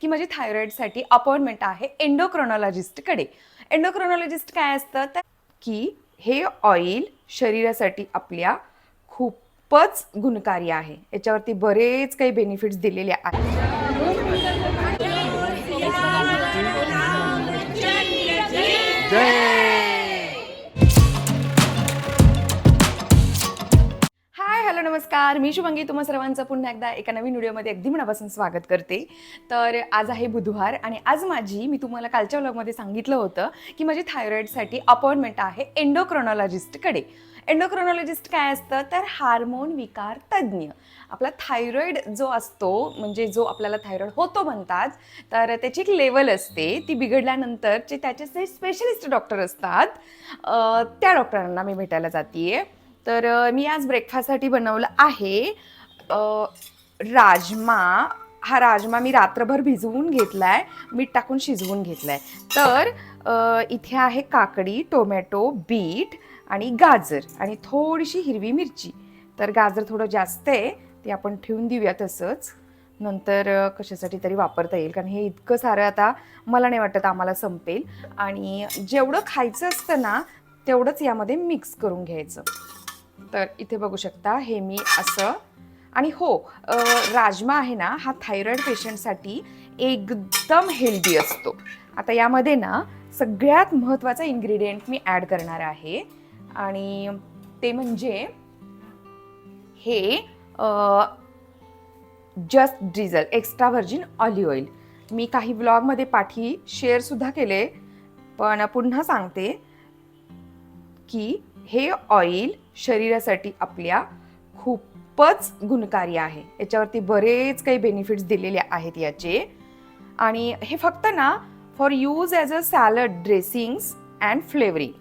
की माझी थायरॉईडसाठी अपॉइंटमेंट आहे एंडोक्रोनॉलॉजिस्टकडे. एंडोक्रोनॉलॉजिस्ट काय असतं? तर की हे ऑइल शरीरासाठी आपल्या खूपच गुणकारी आहे. याच्यावरती बरेच काही बेनिफिट्स दिलेले आहेत. नमस्कार मी शुभंगी. तुम्हा सर्वांचं पुन्हा एकदा एका नवीन व्हिडिओमध्ये अगदी मनापासून स्वागत करते. तर आज आहे बुधवार आणि आज माझी मी तुम्हाला कालच्या व्लॉगमध्ये सांगितलं होतं की माझी थायरॉईडसाठी अपॉइंटमेंट आहे एंडोक्रोनॉलॉजिस्टकडे. एंडोक्रोनॉलॉजिस्ट काय असतं? तर हार्मोन विकार तज्ज्ञ. आपला थायरॉईड जो असतो म्हणजे जो आपल्याला थायरॉईड होतो म्हणतात तर त्याची एक लेवल असते. ती बिघडल्यानंतरचे त्याचे जे स्पेशलिस्ट डॉक्टर असतात त्या डॉक्टरांना मी भेटायला जाते आहे तर मी आज ब्रेकफास्टसाठी बनवलं आहे राजमा. हा राजमा मी रात्रभर भिजवून घेतला आहे मीठ टाकून शिजवून घेतला आहे तर इथे आहे काकडी टोमॅटो बीट आणि गाजर आणि थोडीशी हिरवी मिरची. तर गाजर थोडं जास्त आहे ते आपण ठेवून देऊया तसंच. नंतर कशासाठी तरी वापरता येईल कारण हे इतकं सारं आता मला नाही वाटत आम्हाला संपेल. आणि जेवढं खायचं असतं ना तेवढंच यामध्ये मिक्स करून घ्यायचं. तर इथे बघू शकता हे मी असं. आणि हो राजमा आहे ना हा थायरॉईड पेशंटसाठी एकदम हेल्दी असतो. आता यामध्ये ना सगळ्यात महत्त्वाचा इन्ग्रेडियंट मी ॲड करणार आहे. आणि ते म्हणजे हे जस्ट डिझल एक्स्ट्रा व्हर्जिन ऑलिव्ह ऑइल मी काही ब्लॉगमध्ये पाठी शेअरसुद्धा केले पण पुन्हा सांगते की हे ऑइल शरीरासाठी आपल्या खूपच गुणकारी आहे. याच्यावरती बरेच काही बेनिफिट्स दिलेले आहेत याचे. आणि हे फक्त ना for use as a salad dressings and flavouring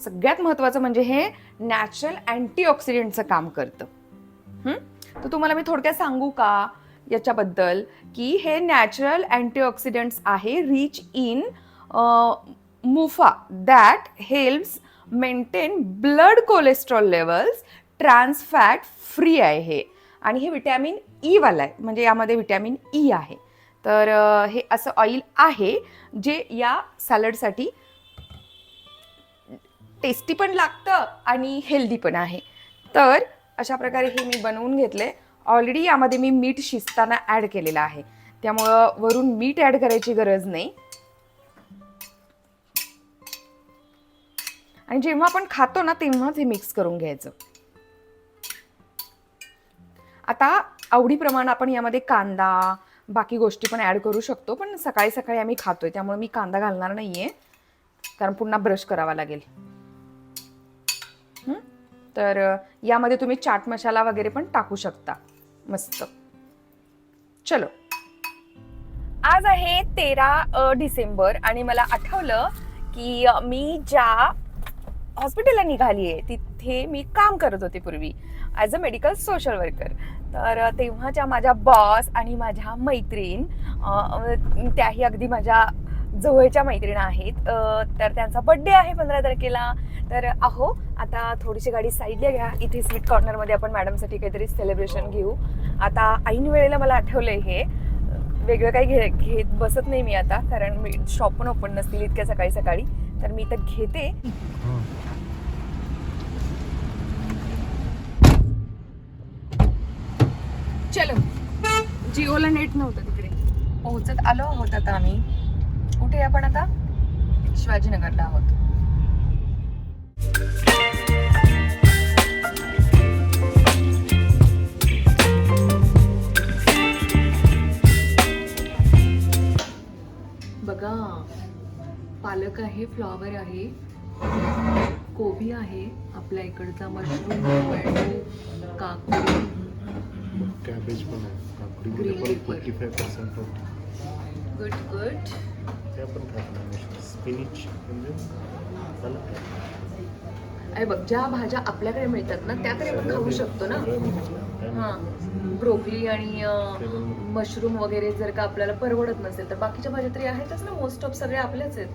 सगळ्यात महत्त्वाचं म्हणजे हे नॅचरल अँटीऑक्सिडेंटचं काम करतं. तर तुम्हाला मी थोडक्यात सांगू का याच्याबद्दल? की हे नॅचरल अँटीऑक्सिडंट्स आहे rich in MUFA that helps maintain blood cholesterol levels trans fat free आहे हे. आणि हे विटॅमिन ईवालं e आहे म्हणजे यामध्ये विटॅमिन ई e आहे. तर हे असं ऑइल आहे जे या सॅलडसाठी टेस्टी पण लागतं आणि हेल्दी पण आहे. तर अशा प्रकारे हे मी बनवून घेतले ऑलरेडी यामध्ये मी मीठ शिजताना ॲड केलेलं आहे. त्यामुळं वरून मीठ ॲड करायची गरज नाही. आणि जेव्हा आपण खातो ना तेव्हाच हे मिक्स करून घ्यायचं. आता आवडीप्रमाणे आपण यामध्ये कांदा बाकी गोष्टी पण ॲड करू शकतो पण सकाळी सकाळी आम्ही खातोय त्यामुळे मी कांदा घालणार नाही आहे कारण पुन्हा ब्रश करावा लागेल. तर यामध्ये तुम्ही चाट मसाला वगैरे पण टाकू शकता. मस्त. चलो. आज आहे तेरा डिसेंबर आणि मला आठवलं की मी ज्या हॉस्पिटलला निघाली आहे तिथे मी काम करत होते पूर्वी as a medical social worker तर तेव्हाच्या माझ्या बॉस आणि माझ्या मैत्रीण त्याही अगदी माझ्या जवळच्या मैत्रिणी आहेत. तर त्यांचा बड्डे आहे पंधरा तारखेला. तर अहो आता थोडीशी गाडी साईडला घ्या. इथे स्वीट कॉर्नरमध्ये आपण मॅडमसाठी काहीतरी सेलिब्रेशन घेऊ. आता ऐन वेळेला मला आठवलंय हे. वेगळं काही घे घेत बसत नाही मी आता कारण मी शॉप पण ओपन नसतील इतक्या सकाळी सकाळी तर मी तर घेते. चलो. जिओला नेट नव्हतं तिकडे. पोहोचत आलो आहोत आता आम्ही. कुठे आपण आता? शिवाजीनगरला आहोत. पालक आहे फ्लॉवर आहे कोबी आहे आपल्या इकडचा मशरूम टोमॅटो काकडी कॅबेज पण आहे. पर्सेंट गुड गुड त्या पण खात नाही स्पिनिच म्हणजे अरे बघ ज्या भाज्या आपल्याकडे मिळतात ना त्या तरी आपण खाऊ शकतो ना. हां. ब्रोकली आणि मशरूम वगैरे जर का आपल्याला परवडत नसेल तर बाकीच्या भाज्या तरी आहेतच ना मोस्ट ऑफ सगळे आपल्याच आहेत.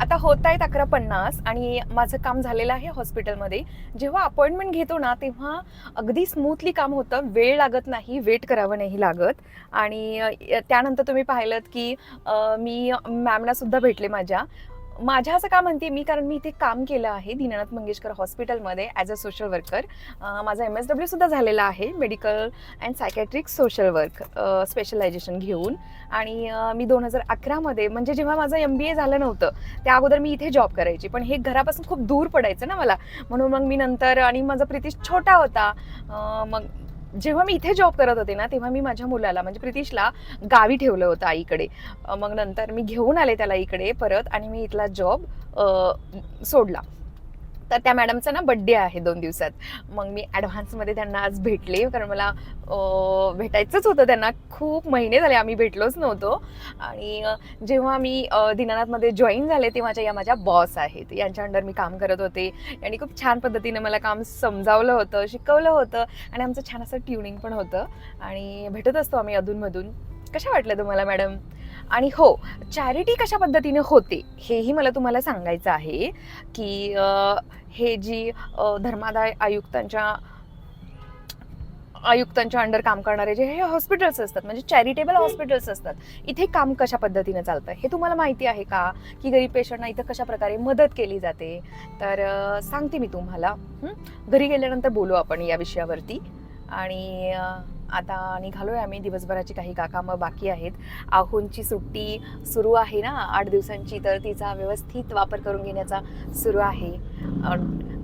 आता होत आहेत अकरा पन्नास आणि माझं काम झालेलं आहे हॉस्पिटलमध्ये. जेव्हा अपॉइंटमेंट घेतो ना तेव्हा अगदी स्मूथली काम होतं. वेळ लागत नाही वेट करावं नाही लागत. आणि त्यानंतर तुम्ही पाहिलं की मी मॅमनासुद्धा भेटले माझ्या. माझ्या असं का म्हणते मी कारण मी इथे काम केलं आहे दीनानाथ मंगेशकर हॉस्पिटलमध्ये ॲज अ सोशल वर्कर माझा एम एस डब्ल्यू सुद्धा झालेला आहे medical and psychiatric social work specialization घेऊन. आणि मी दोन हजार अकरामध्ये म्हणजे जेव्हा माझं एम बी ए झालं नव्हतं त्या अगोदर मी इथे जॉब करायची. पण हे घरापासून खूप दूर पडायचं ना मला. म्हणून मग मी नंतर आणि माझा प्रितिश छोटा होता मग जेव्हा मी इथे जॉब करत होते ना तेव्हा मी माझ्या मुलाला म्हणजे प्रितिशला गावी ठेवलं होतं आईकडे. मग नंतर मी घेऊन आले त्याला इकडे परत आणि मी इथला जॉब सोडला. तर त्या मॅडमचा ना बड्डे आहे दोन दिवसात. मग मी ॲडव्हान्समध्ये त्यांना आज भेटले कारण मला भेटायचंच होतं त्यांना. खूप महिने झाले आम्ही भेटलोच नव्हतो. आणि जेव्हा मी दिनानाथमध्ये दीनानाथमध्ये जॉईन झाले तेव्हाच्या या माझ्या बॉस आहेत. यांच्या अंडर मी काम करत होते. आणि खूप छान पद्धतीने मला काम समजावलं होतं शिकवलं होतं. आणि आमचं छान असं ट्युनिंग पण होतं. आणि भेटत असतो आम्ही अधूनमधून. कशा वाटलं तुम्हाला मॅडम? आणि हो चॅरिटी कशा पद्धतीने होते हेही मला तुम्हाला सांगायचं आहे की हे जी धर्मादाय आयुक्तांच्या आयुक्तांच्या अंडर काम करणारे जे हे हॉस्पिटल्स असतात म्हणजे चॅरिटेबल हॉस्पिटल्स असतात इथे काम कशा पद्धतीने चालतं हे तुम्हाला माहिती आहे का? की गरीब पेशंटना इथं कशा प्रकारे मदत केली जाते? तर सांगते मी तुम्हाला? घरी गेल्यानंतर बोलू आपण या विषयावरती. आणि अ, आता निघालोय आम्ही. दिवसभराची काही का कामं बाकी आहेत. आहोंची सुट्टी सुरू आहे ना? आठ दिवसांची. तर तिचा व्यवस्थित वापर करून घेण्याचा सुरू आहे.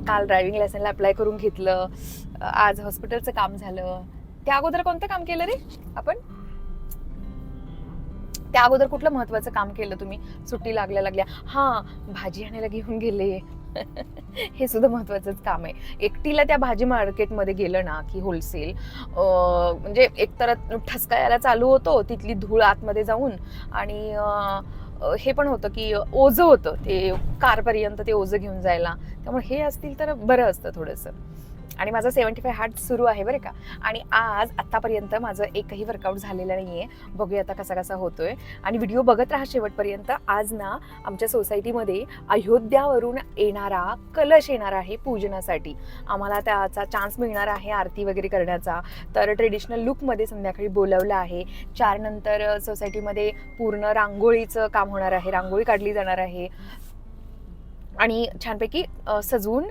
काल ड्रायव्हिंग लायसनला अप्लाय करून घेतलं. आज हॉस्पिटलचं काम झालं. त्या अगोदर कोणतं काम केलं रे आपण? त्या अगोदर कुठलं महत्वाचं काम केलं तुम्ही? सुट्टी लागल्या लागल्या. हां भाजी आणायला घेऊन गेले. हे सुद्धा महत्वाचंच काम आहे. एकटीला त्या भाजी मार्केटमध्ये गेलं ना की होलसेल म्हणजे एकतर ठसका यायला चालू होतो तिथली धूळ आतमध्ये जाऊन आणि हे पण होतं की ओझं होतं ते कारपर्यंत ते ओझं घेऊन जायला. त्यामुळे हे असतील तर बरं असतं थोडंसं. आणि माझा सेवन्टी फाय हार्ट सुरू आहे बरं का. आणि आज आत्तापर्यंत माझं एकही वर्कआउट झालेलं नाही आहे बघूया आता कसा कसा होतोय. आणि व्हिडिओ बघत राहा शेवटपर्यंत. आज ना आमच्या सोसायटीमध्ये अयोध्यावरून येणारा कलश येणार आहे पूजनासाठी. आम्हाला त्याचा चान्स मिळणार आहे आरती वगैरे करण्याचा. तर ट्रेडिशनल लुकमध्ये संध्याकाळी बोलवलं आहे. चार नंतर सोसायटीमध्ये पूर्ण रांगोळीचं काम होणार आहे. रांगोळी काढली जाणार आहे. आणि छानपैकी सजवून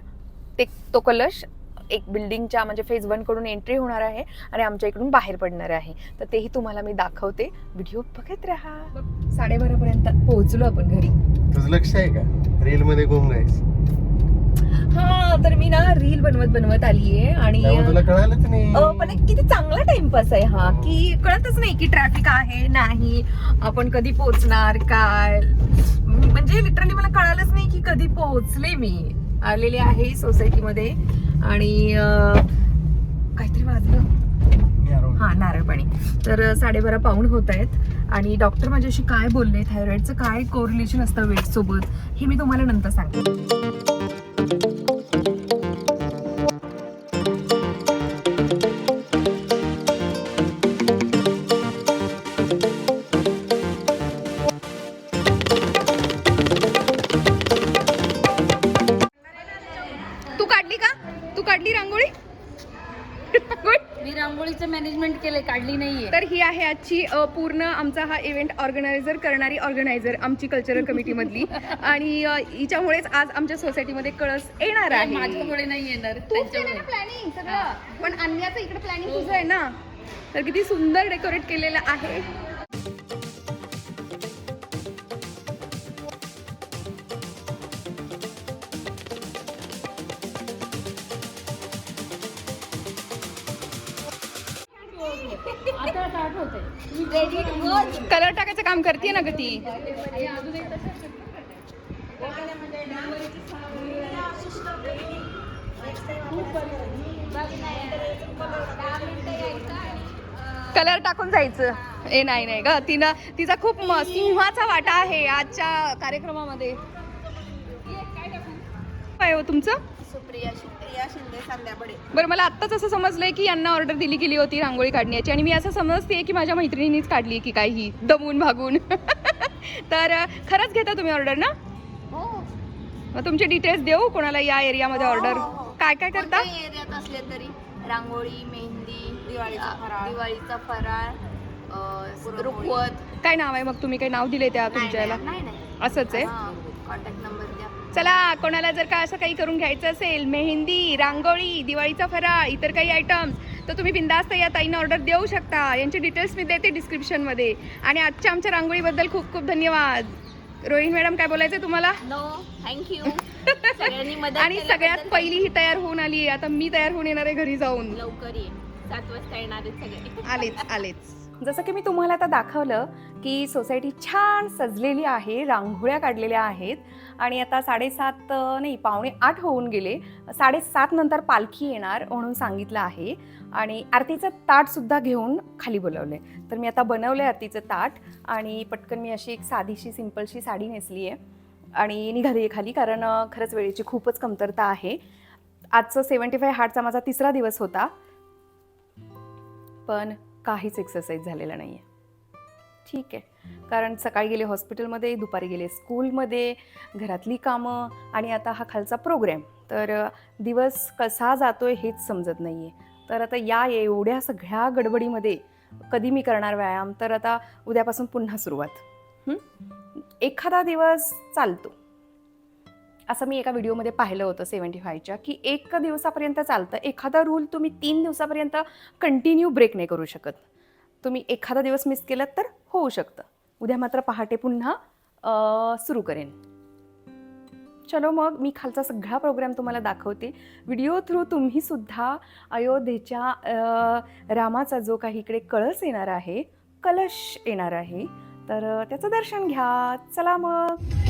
ते तो कलश एक बिल्डिंगच्या म्हणजे फेज वनकडून एंट्री होणार आहे आणि आमच्या इकडून बाहेर पडणार आहे. तर तेही तुम्हाला मी दाखवते. व्हिडिओ बघत राहा. साडेबारा पर्यंत पोहोचलो आपण घरी. तुझं लक्ष आहे का? रील मध्ये गुम हा तर मी ना रील बनवत बनवत आलीये आणि त्यामुळे तुला कळालंच नाही. अ, पण एक किती चांगला टाइमपास आहे हा की कळतच नाही की ट्रॅफिक आहे नाही आपण कधी पोहोचणार काय. म्हणजे लिटरली मला कळालंच नाही की कधी पोहोचले मी. आलेले आहे सोसायटीमध्ये आणि काहीतरी वाजलं. हा नारळ पाणी. तर साडेबारा पाऊण होत आहेत. आणि डॉक्टर माझ्याशी काय बोलले थायरॉइडचं काय कोरिलेशन असतं वेट सोबत हे मी तुम्हाला नंतर सांगते. आजची पूर्ण आमचा हा इव्हेंट ऑर्गनायझर करणारी ऑर्गनायझर आमची कल्चरल कमिटीमधली आणि हिच्यामुळेच आज आमच्या सोसायटीमध्ये कळस येणार आहे. माझ्यामुळे नाही येणार प्लॅनिंग सगळं. पण अन्याचं इकडे प्लॅनिंग तुझं आहे ना. तर किती सुंदर डेकोरेट केलेलं आहे. कलर टाकायचं काम करते ना ग ती. कलर टाकून जायचं. ए नाही नाही ग. तिनं तिचा खूप म- सिंहाचा वाटा आहे आजच्या कार्यक्रमामध्ये. काय हो तुमचं? शिंदे शिंदे बरं मला आत्ताच असं समजलंय की यांना ऑर्डर दिली गेली होती रांगोळी काढण्याची आणि मी असं समजते की माझ्या मैत्रिणींनीच काढली की काही दमून भागून. तर खरंच घेता तुम्ही ऑर्डर ना? हो. मग तुमचे डिटेल्स देऊ? कोणाला या एरियामध्ये ऑर्डर हो, हो, हो. काय काय करता? कोणत्याही एरियात असले तरी. रांगोळी मेहंदी दिवाळीचा फराळ. दिवाळीचा फराळ अं, रुखवत. काय नाव आहे मग? तुम्ही काही नाव दिले त्या तुमच्या याला नाही नाही. असंच आहे? कॉन्टॅक्ट चला कोणाला जर का असं काही करून घ्यायचं असेल मेहंदी रांगोळी दिवाळीचा फराळ इतर काही आयटम्स तर तुम्ही बिंदास्त या ताईनं ऑर्डर देऊ शकता. यांचे डिटेल्स मी देते डिस्क्रिप्शनमध्ये आणि आजच्या आमच्या रांगोळीबद्दल खूप खूप धन्यवाद. रोहिणी मॅडम काय बोलायचं तुम्हाला? नो थँक्यू आणि सगळ्यात पहिली ही तयार होऊन आली आता मी तयार होऊन येणार आहे घरी जाऊन. लवकर ये. सात वाजता येणार आलेच आलेच. जसं की मी तुम्हाला आता दाखवलं की सोसायटी छान सजलेली आहे रांगोळ्या काढलेल्या आहेत आणि आता साडेसात नाही पावणे आठ होऊन गेले. साडेसात नंतर पालखी येणार म्हणून सांगितलं आहे आणि आरतीचं ताटसुद्धा घेऊन खाली बोलवलं आहे तर मी आता बनवलं आहे आरतीचं ताट आणि पटकन मी अशी एक साधीशी सिंपलशी साडी नेसली आहे आणि निघाली आहे खाली कारण खरंच वेळेची खूपच कमतरता आहे. आजचं सेवन्टी फाय हार्टचा माझा तिसरा दिवस होता. पण काहीच एक्सरसाइज झालेला नाही आहे ठीक आहे. कारण सकाळी गेले हॉस्पिटलमध्ये दुपारी गेले स्कूलमध्ये घरातली कामं आणि आता हा खालचा प्रोग्रॅम तर दिवस कसा जातो आहे हेच समजत नाही आहे तर आता या एवढ्या सगळ्या गडबडीमध्ये कधी मी करणार व्यायाम? तर आता उद्यापासून पुन्हा सुरुवात. एखादा दिवस चालतो. असं मी एका व्हिडिओमध्ये पाहिलं होतं सेवन्टी फायच्या की एक दिवसापर्यंत चालतं एखादा रूल तुम्ही तीन दिवसापर्यंत कंटिन्यू ब्रेक नाही करू शकत. तुम्ही एखादा दिवस मिस केलं तर होऊ शकतं. उद्या मात्र पहाटे पुन्हा सुरू करेन. चलो मग मी खालचा सगळा प्रोग्राम तुम्हाला दाखवते. व्हिडिओ थ्रू तुम्हीसुद्धा अयोध्येच्या रामाचा जो काही इकडे कळस येणार आहे कलश येणार आहे तर त्याचं दर्शन घ्या. चला मग.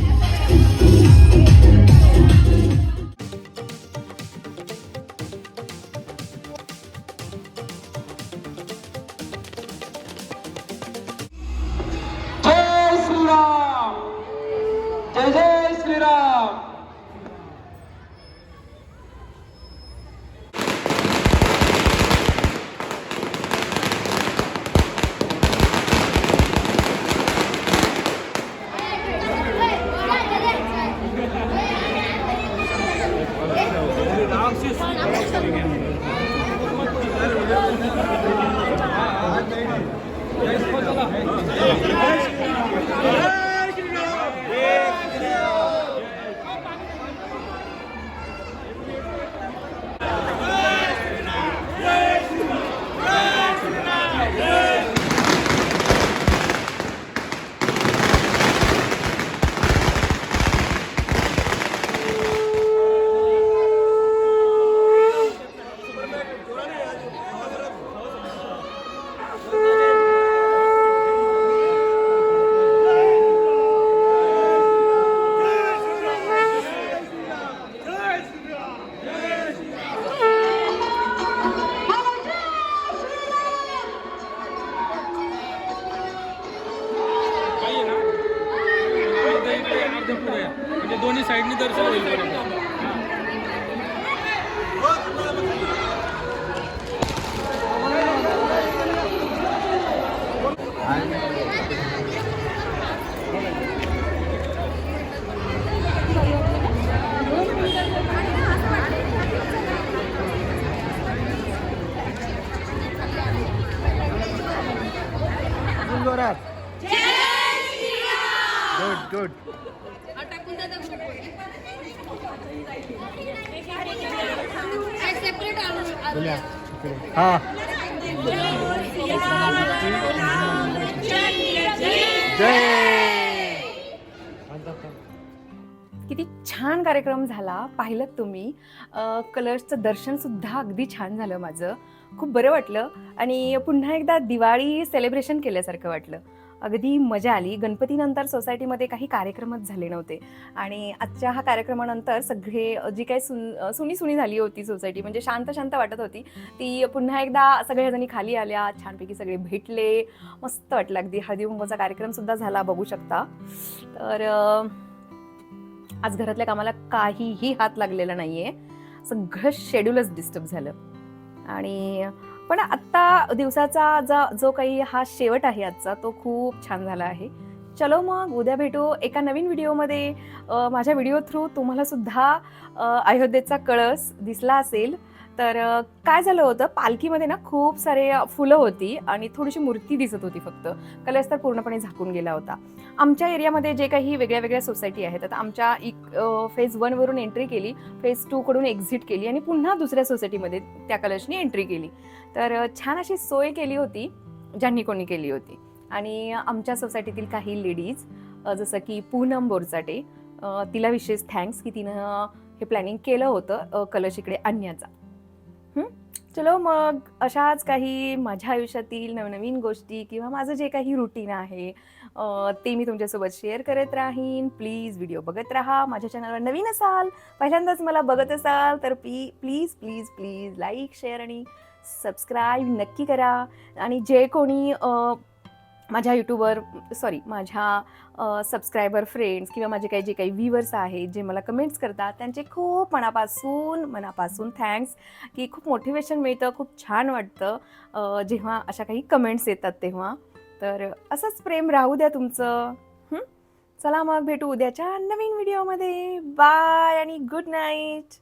हा. किती छान कार्यक्रम झाला पाहिलं तुम्ही. कलर्सचं दर्शनसुद्धा अगदी छान झालं माझं. खूप बरं वाटलं. आणि पुन्हा एकदा दिवाळी सेलिब्रेशन केल्यासारखं वाटलं. अगदी मजा आली. गणपतीनंतर सोसायटीमध्ये काही कार्यक्रमच झाले नव्हते. आणि आजच्या हा कार्यक्रमानंतर सगळे जी काही सुन सुनी सुनी झाली होती सोसायटी म्हणजे शांत शांत वाटत होती. ती पुन्हा एकदा सगळ्याजणी खाली आल्या छानपैकी सगळे भेटले. मस्त वाटलं. अगदी हळदी कार्यक्रमसुद्धा झाला बघू शकता. तर आज घरातल्या कामाला काहीही हात लागलेला नाही आहे सगळं शेड्यूलच डिस्टर्ब झालं. आणि पण आत्ता दिवसाचा जा जो काही हा शेवट आहे आजचा तो खूप छान झाला आहे. चलो मग उद्या भेटू एका नवीन व्हिडिओमध्ये. माझ्या व्हिडिओ थ्रू तुम्हाला सुद्धा अयोध्येचा कळस दिसला असेल. तर काय झालं होतं पालखीमध्ये ना खूप सारे फुलं होती आणि थोडीशी मूर्ती दिसत होती फक्त. कलर्स तर पूर्णपणे झाकून गेला होता. आमच्या एरियामध्ये जे काही वेगळ्या वेगळ्या सोसायटी आहेत आता आमच्या इक फेज वनवरून एंट्री केली फेज टूकडून एक्झिट केली आणि पुन्हा दुसऱ्या सोसायटीमध्ये त्या कलशनी एंट्री केली. तर छान अशी सोय केली होती ज्यांनी कोणी केली होती. आणि आमच्या सोसायटीतील काही लेडीज जसं की पूनम बोरचाटे तिला विशेष थँक्स की तिनं हे प्लॅनिंग केलं होतं कलर्स कलश इकडे आणण्याचा. चलो मग अशाच काही माझ्या आयुष्यातील नवनवीन गोष्टी किंवा माझं जे काही रुटीन आहे ते मी तुमच्यासोबत शेअर करत राहीन. प्लीज व्हिडिओ बघत राहा. माझ्या चॅनलवर नवीन असाल पहिल्यांदाच मला बघत असाल तर please please please please like share आणि सबस्क्राईब नक्की करा. आणि जे कोणी माझ्या यूट्यूबवर सॉरी माझ्या सबस्क्रायबर फ्रेंड्स किंवा माझे काही जे काही व्ह्यूवर्स आहेत जे मला कमेंट्स करतात त्यांचे खूप मनापासून मनापासून थँक्स की खूप मोटिवेशन मिळतं खूप छान वाटतं जेव्हा अशा काही कमेंट्स येतात तेव्हा. तर असंच प्रेम राहू द्या तुमचं. चला मग भेटू उद्याच्या नवीन व्हिडिओमध्ये बाय आणि गुड नाईट